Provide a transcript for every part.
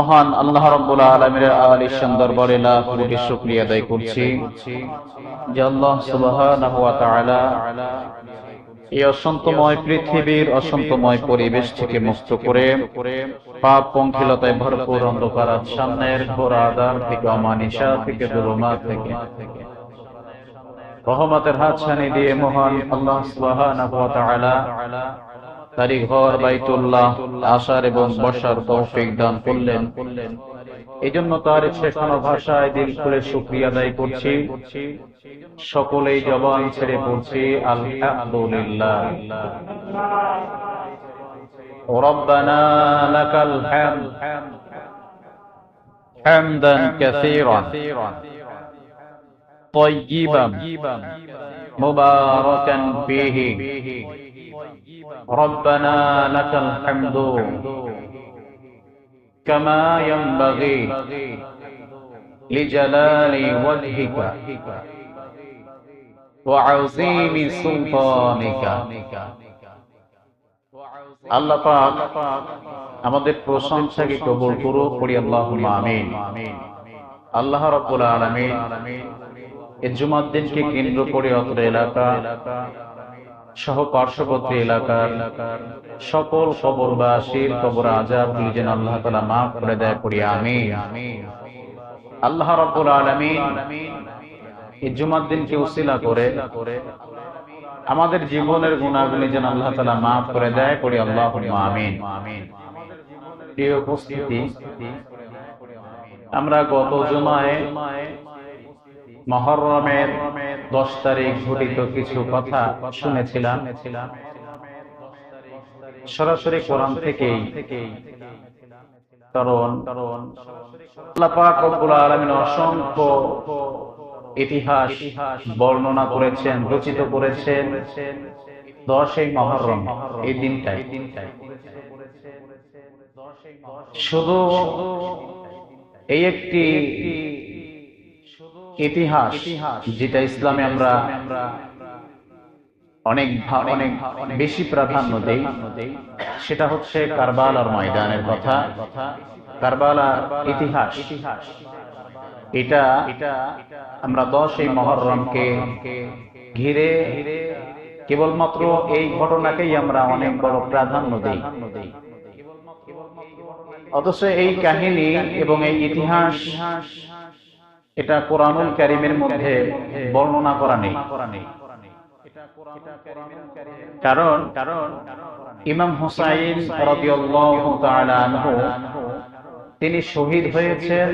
মহান আল্লাহ রাব্বুল আলামিনের আলিশান দরবারে লাখ কোটি শুকরিয়া আদায় করছি। যে আল্লাহ সুবহানাহু ওয়া তাআলা এই অসন্তময় পৃথিবীর অসন্তময় পরিবেশ থেকে মুক্ত করে পাপ পঙ্কিলতায় ভরপুর অন্ধকার সামনের ঘোর আদার থেকে অমানিসা থেকে দুরুমা থেকে। রহমতের হাত ছানি দিয়ে মহান আল্লাহ সুবহানাহু ওয়া তাআলা তারই ঘর বাইতুল্লাহ আসার এবং বসার তৌফিক দান করলেন এই জন্য তার শেখানো ভাষায় দিল খুলে শুক্রিয়া আদায় করছি সকলেই জবান ছেড়ে পড়ছি আলহামদুলিল্লাহ ربنا لك الحمد حمدا كثيرا طيبا مباركا فيه ربنا لك الحمد كما ينبغي لجلال وجهك وعظيم سلطانك আল্লাহ পাক আমাদের প্রশংসাকে কবুল করো পড়ি আল্লাহুম্মা আমিন আল্লাহ রাব্বুল আলামিন এই জুমার দিনকে কেন্দ্র করে অত্র এলাকা সহ পার্শ্ববর্তী এলাকার সকল কবরবাসীর কবর আজাব যেন আল্লাহ তাআলা মাফ করে দেয় করি আমিন। আল্লাহ রাব্বুল আলামিন এই জুমার দিনকে উসিলা করে আমাদের জীবনের গুণাগুলি যেন আল্লাহ তাআলা মাফ করে দেয় করি আল্লাহ আমিন। আমরা গত জুমায় মহরমের দশ তারিখ ঘটিত কিছু কথা শুনেছিলাম। সরাসরি কোরআন থেকেই। ইতিহাস বর্ণনা করেছেন, রচিত করেছেন দশই এই শুধু এই একটি ইতিহাস যেটা ইসলামে আমরা অনেক অনেক বেশি প্রাধান্য দেই। সেটা হচ্ছে কারবালার ময়দানের কথা। কারবালার ইতিহাস। এটা আমরা দশ এই মহরমকে ঘিরে কেবলমাত্র এই ঘটনাকেই আমরা অনেক বড় প্রাধান্য দিই। অথচ এই কাহিনী এবং এই ইতিহাস এটা কোরআনুল ক্যারিমের মধ্যে বর্ণনা করা নেই। কারণ কারণ ইমাম হুসাইন তিনি শহীদ হয়েছেন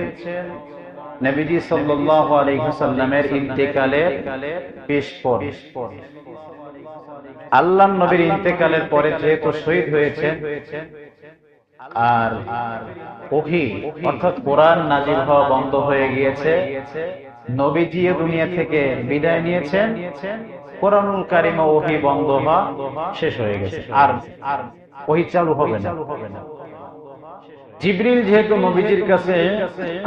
নবীজি সাল্লাল্লাহু আলাইহি ওয়াসাল্লামের ইন্তেকালের পেশ পর। আল্লাহ নবীর ইন্তেকালের পরে যেহেতু শহীদ হয়েছে আর ওহি, অর্থাৎ কোরআন নাজির হওয়া বন্ধ হয়ে গিয়েছে। নবীজি দুনিয়া থেকে বিদায় নিয়েছেন। কোরআনুল কারিমা ওহি বন্ধ হওয়া শেষ হয়ে গেছে। আর আর ওহি চালু হবে না। জিবরিল যেহেতু নবীজির কাছে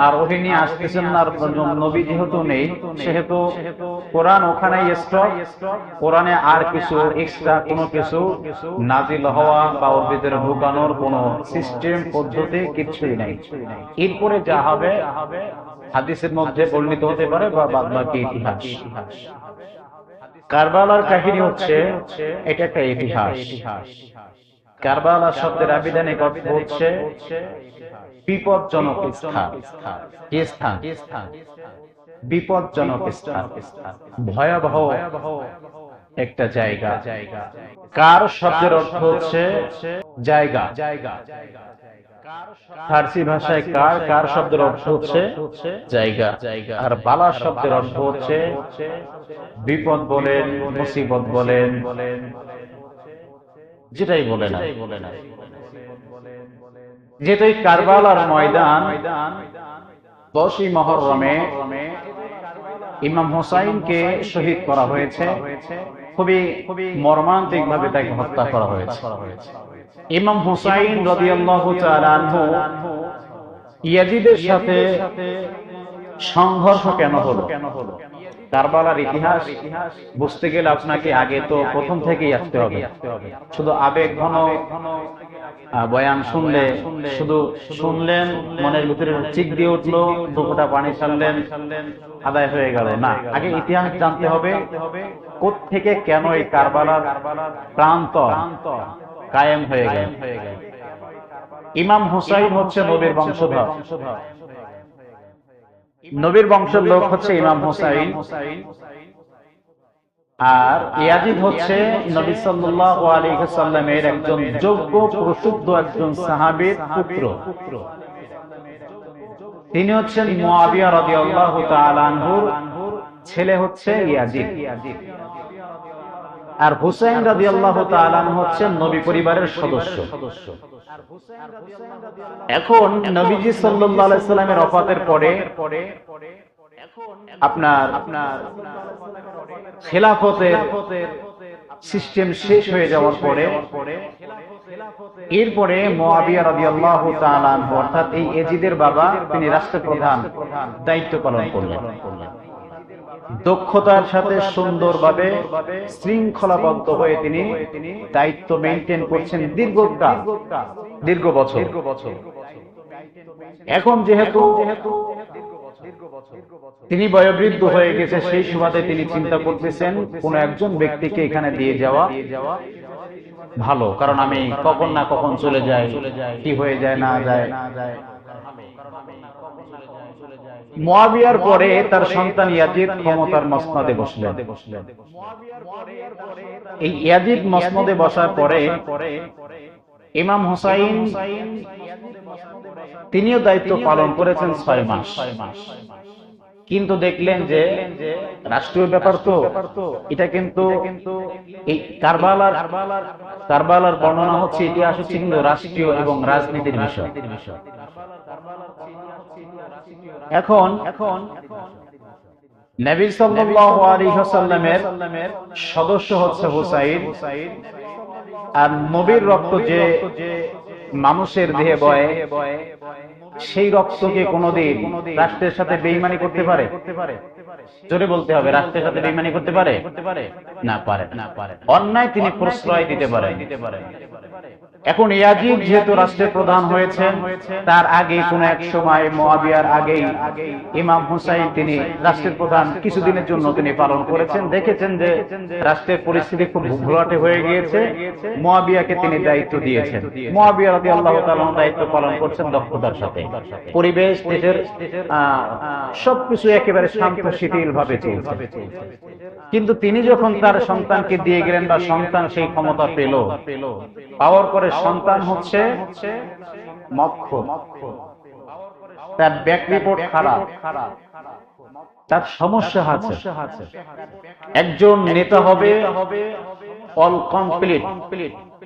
আর ওহি নিয়ে আসতেছেন না নবী যেহেতু নেই, সেহেতু কোরআন ওখানে কোরআনে আর কিছু এক্সট্রা কোনো কিছু নাজিল হওয়া বা ওর ঢুকানোর কোন সিস্টেম পদ্ধতি কিছুই নাই। এরপরে যা হবে, হাদিসের মধ্যে বর্ণিত হতে পারে বা বাদ বাকি ইতিহাস। কারবালার কাহিনী হচ্ছে, এটা একটা ইতিহাস। কারবালা শব্দের আবিধানিক অর্থ হচ্ছে বিপদজনক স্থান। স্থান? বিপদজনক স্থান। ভয়াবহ একটা জায়গা। জায়গা কার শব্দের অর্থ হচ্ছে জায়গা? জায়গা ফার্সি ভাষায় কার কার শব্দের অর্থ হচ্ছে জায়গা জায়গা? আর বালা শব্দের অর্থ হচ্ছে বিপদ বলেন, মুসিবত বলেন যেটাই বলে না। যেটাই কারবালার ময়দান দশই মহরমে ইমাম হোসাইনকে শহীদ করা হয়েছে। খুবই খুবই মর্মান্তিক ভাবে তাকে হত্যা করা হয়েছে। ইমাম হুসাইন রাদিয়াল্লাহু তাআলা ইয়াজিদের সাথে সংঘর্ষ কেন হলো? কারবালার ইতিহাস বুঝতে গেলে আপনাকে আগে তো প্রথম থেকেই আসতে হবে। শুধু আবেগ, ঘন বয়ান শুনলে, শুধু শুনলেন, মনের ভিতরে চিক দিয়ে উঠল দুপুটা পানি ছাড়লেন, আদায় হয়ে গেল। না, আগে ইতিহাস জানতে হবে থেকে কেন এই কারবালার প্রান্ত কায়েম হয়ে গেল। ইমাম হুসাইন হচ্ছে নবীর বংশধর। নবীর বংশের লোক হচ্ছে ইমাম হুসাইন। আর ইয়াজিদ হচ্ছে নবী সাল্লাল্লাহু আলাইহি সাল্লামের একজন যোগ্য প্রসিদ্ধ একজন সাহাবীর পুত্র। তিনি হচ্ছেন মুয়াবিয়া রাদিয়াল্লাহু তাআলা আনহুর ছেলে হচ্ছে ইয়াজিদ আর হুসাইন রাদিয়াল্লাহু তাআলা হচ্ছেন নবী পরিবারের সদস্য। এখন নবীজি সাল্লাল্লাহু আলাইহি সাল্লামের ওফাতের পরে আপনার আপনার খেলাফতের সিস্টেম শেষ হয়ে যাওয়ার পরে এরপরে মুয়াবিয়া রাদিয়াল্লাহু তাআলা অর্থাৎ এই এজিদের বাবা তিনি রাষ্ট্রপ্রধান দায়িত্ব পালন করলেন। দক্ষতার সাথে সুন্দরভাবে শৃঙ্খলাবদ্ধ হয়ে তিনি দায়িত্ব মেনটেন করছেন দীর্ঘকাল দীর্ঘ বছর। এখন যেহেতু তিনি বয়োবৃদ্ধ হয়ে গেছে। সেই সুবাদে তিনি চিন্তা করতেছেন কোন একজন ব্যক্তিকে এখানে দিয়ে যাওয়া ভালো। কারণ আমি কখন না কখন চলে যাই কি হয়ে যায় না যায়। মোয়াবিয়ার পরে তার সন্তান ইয়াজিদ ক্ষমতার মসনদে বসলেন। এই ইয়াজিদ মসনদে বসার পরে ইমাম হুসাইন তিনিও দায়িত্ব পালন করেছেন ছয় মাস। কিন্তু দেখলেন যে রাষ্ট্রীয় ব্যাপার তো, এটা কিন্তু এই কারবালার কারবালার বর্ণনা হচ্ছে ইতিহাস হচ্ছে কিন্তু রাষ্ট্রীয় এবং রাজনীতির বিষয়। এখন এখন নবী সাল্লাল্লাহু আলাইহি ওয়াসাল্লামের সদস্য হচ্ছে হুসাইন। আর নবীর রক্ত যে মানুষের দেহে বয়ে সেই রক্তকে কোনোদিন রাষ্ট্রের সাথে বেইমানি করতে পারে? জোরে বলতে হবে রাষ্ট্রের সাথে বেইমানি করতে পারে? না পারে। না পারে অন্যায় তিনি প্রশ্রয় দিতে পারেন দিতে পারেন। এখন ইয়াজিদ যেহেতু রাষ্ট্রের প্রধান হয়েছেন, তার আগে কোন এক সময় মোয়াবিয়ার আগেই ইমাম হুসাইন তিনি রাষ্ট্রের প্রধান কিছুদিনের জন্য তিনি পালন করেছেন। দেখেছেন যে রাষ্ট্রের পরিস্থিতি খুব ঘোলাটে হয়ে গিয়েছে। মোয়াবিয়াকে তিনি দায়িত্ব দিয়েছেন। মোয়াবিয়া রাদি আল্লাহ তালন দায়িত্ব পালন করছেন দক্ষতার সাথে। পরিবেশ, দেশের সবকিছু একেবারে শান্ত শিথিল ভাবে চলছে। কিন্তু তিনি যখন তার সন্তানকে দিয়ে গেলেন বা সন্তান সেই ক্ষমতা পেল, পাওয়ার পরে সন্তান হচ্ছে মক্ষ। তার ব্যাক রিপোর্ট খারাপ। তার সমস্যা আছে। একজন নেতা হবে অল কমপ্লিট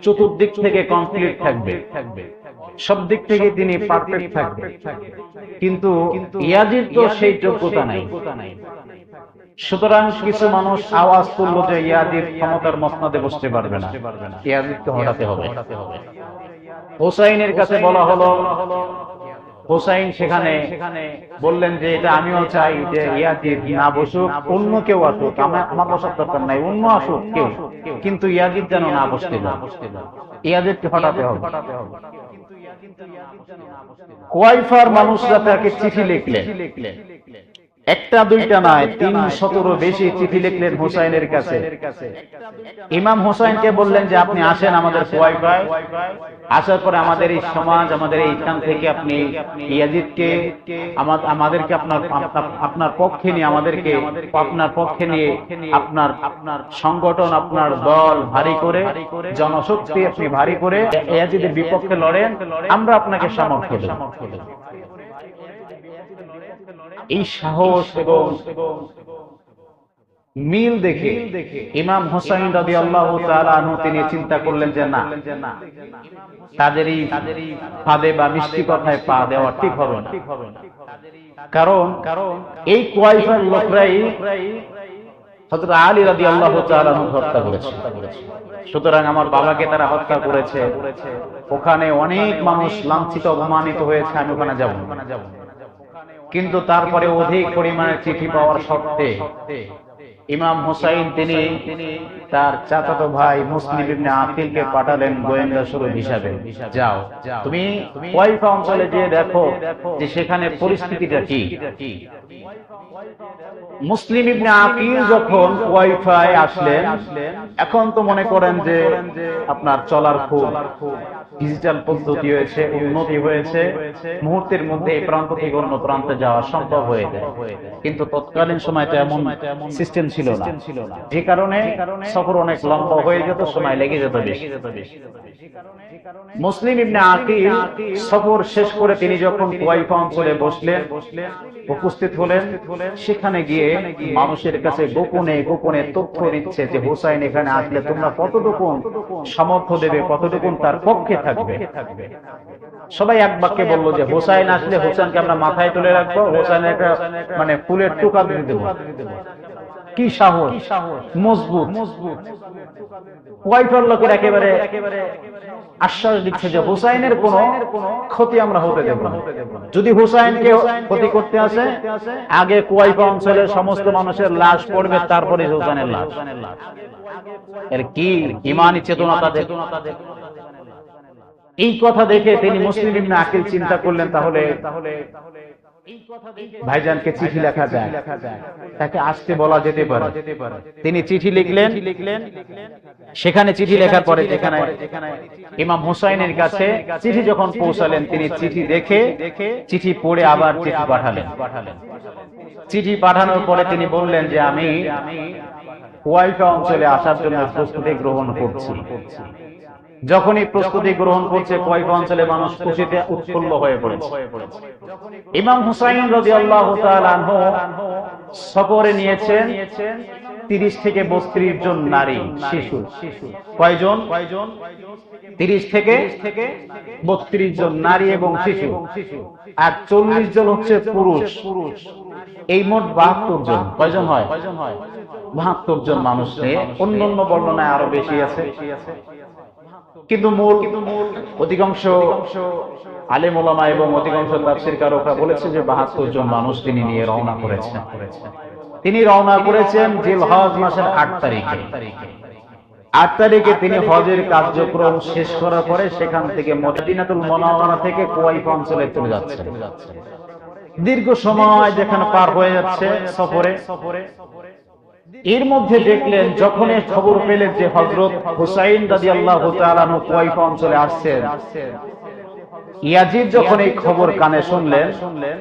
চতুর্দিক থেকে কমপ্লিট থাকবে। সব দিক থেকে তিনি পারফেক্ট থাকবে। কিন্তু ইয়াজির তো সেই যোগ্যতা নাই। সুতরাং কিছু মানুষ আওয়াজ তুললো যে ইয়াজিদ ক্ষমতার মসনদে বসতে পারবে না। ইয়াজিদকে হটাতে হবে। হোসাইনের কাছে বলা হলো হোসাইন সেখানে বললেন যে এটা আমিও চাই যে ইয়াজিদ না বসুক অন্য কেউ আসুক আমার আমার বসার দরকার নাই অন্য আসুক কেউ। কিন্তু ইয়াজিদ যেন না বসতে না ইয়াজিদকে হটাতে হবে। কোয়াইফার মানুষরা তাকে চিঠি লিখলেন একটা দুইটা নয় তিন শতরও বেশি চিঠি লিখলেন হুসাইনের কাছে। ইমাম হুসাইনকে বললেন যে আপনি আসেন আমাদের আসার পরে আমাদের এই সমাজ আমাদের এইখান থেকে আপনি ইয়াজিদকে আমাদেরকে আপনার আপনার- পক্ষে নিয়ে আমাদেরকে আপনার পক্ষে নিয়ে আপনার আপনার সংগঠন আপনার দল ভারী করে জনশক্তি আপনি ভারী করে ইয়াজিদের বিপক্ষে লড়েন। আমরা আপনাকে সামর্থ্য দেব। এই সাহস এবং মিল দেখে ইমাম হোসাইন রাদি আল্লাহ তিনি চিন্তা করলেন যে না, তাদের এই ফাঁদে বা মিষ্টি কথায় পা দেওয়া ঠিক হবে কারণ কারণ এই কোয়াইফার লোকরাই হযরত আলী রাদি আল্লাহ হত্যা করেছে। সুতরাং আমার বাবাকে তারা হত্যা করেছে। ওখানে অনেক মানুষ লাঞ্ছিত, অপমানিত হয়েছে, আমি ওখানে যাব কিন্তু তারপরে অধিক পরিমাণে চিঠি পাওয়ার সত্ত্বে ইমাম হুসাইন তিনি তার চাচাতো ভাই মুসলিম ইবনে আকিলকে পাঠালেন গোয়েন্দা শুরু হিসাবে। যাও, তুমি ওয়াইফা অঞ্চলে গিয়ে দেখো যে সেখানে পরিস্থিতিটা কি। মুসলিম ইবনে আকিল যখন ওয়াইফাই আসলেন, এখন তো মনে করেন যে আপনার চলার খুব ডিজিটাল পদ্ধতি হয়েছে, উন্নতি হয়েছে। মুহূর্তের মধ্যে এই প্রান্ত থেকে অন্য প্রান্তে যাওয়া সম্ভব হয়ে যায়। কিন্তু তৎকালীন সময় তো এমন সিস্টেম ছিল না। যে কারণে সফর অনেক লম্বা হয়ে যেত, সময় লেগে যেত বেশি। মুসলিম ইবনে আকিল সফর শেষ করে তিনি যখন কুয়াইফা অঞ্চলে বসলেন, উপস্থিত হলেন, সেখানে গিয়ে মানুষের কাছে গোপনে গোপনে তথ্য দিচ্ছে যে হুসাইন এখানে আসলে তোমরা কতটুকু সামর্থ্য দেবে কতটুকু তার পক্ষে থাকবে। সবাই এক বাক্যে বলল যে হোসাইন আসলে হোসেনকে আমরা মাথায় তুলে রাখব। হোসাইন একটা মানে ফুলের টুকা দিয়ে দেবো। কি সাহস মজবুত। মজবুত। ওয়াইফার লোকের একেবারে আশ্বাস দিচ্ছে যে হুসাইনের কোন ক্ষতি আমরা হতে দেব না। যদি হুসাইনকে ক্ষতি করতে আসে আগে কুয়াইফা অঞ্চলের সমস্ত মানুষের লাশ পড়বে তারপরে হুসাইনের লাশ। এর কি? ইমানি চেতনা তাদের। এই কথা দেখে তিনি মুসলিম ইবনে আকিল চিন্তা করলেন তাহলে ভাইজানকে চিঠি লেখা যায়। তাকে আসতে বলা যেতে পারে। তিনি চিঠি লিখলেন। সেখানে চিঠি লেখার পরে যেখানে ইমাম হুসাইনের কাছে চিঠি যখন পৌঁছালেন তিনি চিঠি দেখে চিঠি পড়ে আবার চিঠি পাঠালেন। চিঠি পাঠানোর পরে তিনি বললেন যে আমি ওয়াইফা অঞ্চলে আসার জন্য প্রস্তুতি গ্রহণ করছি। যখনই প্রস্তুতি গ্রহণ করছে কয়েক অঞ্চলে মানুষ খুশিতে উৎফুল্ল হয়ে পড়েছে। ইমাম হুসাইন রদি আল্লাহ সফরে নিয়েছেন তিরিশ থেকে বত্রিশ জন নারী শিশু। কয়জন? কয়জন তিরিশ থেকে বত্রিশ জন নারী এবং শিশু। আর চল্লিশ জন হচ্ছে পুরুষ। পুরুষ এই মোট বাহাত্তর জন। কয়জন হয়? বাহাত্তর জন মানুষ নিয়ে। অন্য অন্য বর্ণনায় আরও বেশি আছে। কিন্তু মূল অধিকাংশ আলেম ওলামা এবং অধিকাংশ তাফসির কারকরা বলেছে যে বাহাত্তর জন মানুষ তিনি নিয়ে রওনা করেছেন। তিনি রওনা করেছেন জিল হজ মাসের আট তারিখে। আট তারিখে তিনি হজের কার্যক্রম শেষ করার পরে সেখান থেকে মদিনাতুল মনোয়ারা থেকে কুয়াইফা অঞ্চলে চলে যাচ্ছেন। দীর্ঘ সময় যেখানে পার হয়ে যাচ্ছে সফরে সফরে। এর মধ্যে দেখলেন যখন খবর পেলেন যে হজরত হুসাইন দাদি আল্লাহ অঞ্চলে আসছেন, ইয়াজিদ যখন এই খবর কানে শুনলেন শুনলেন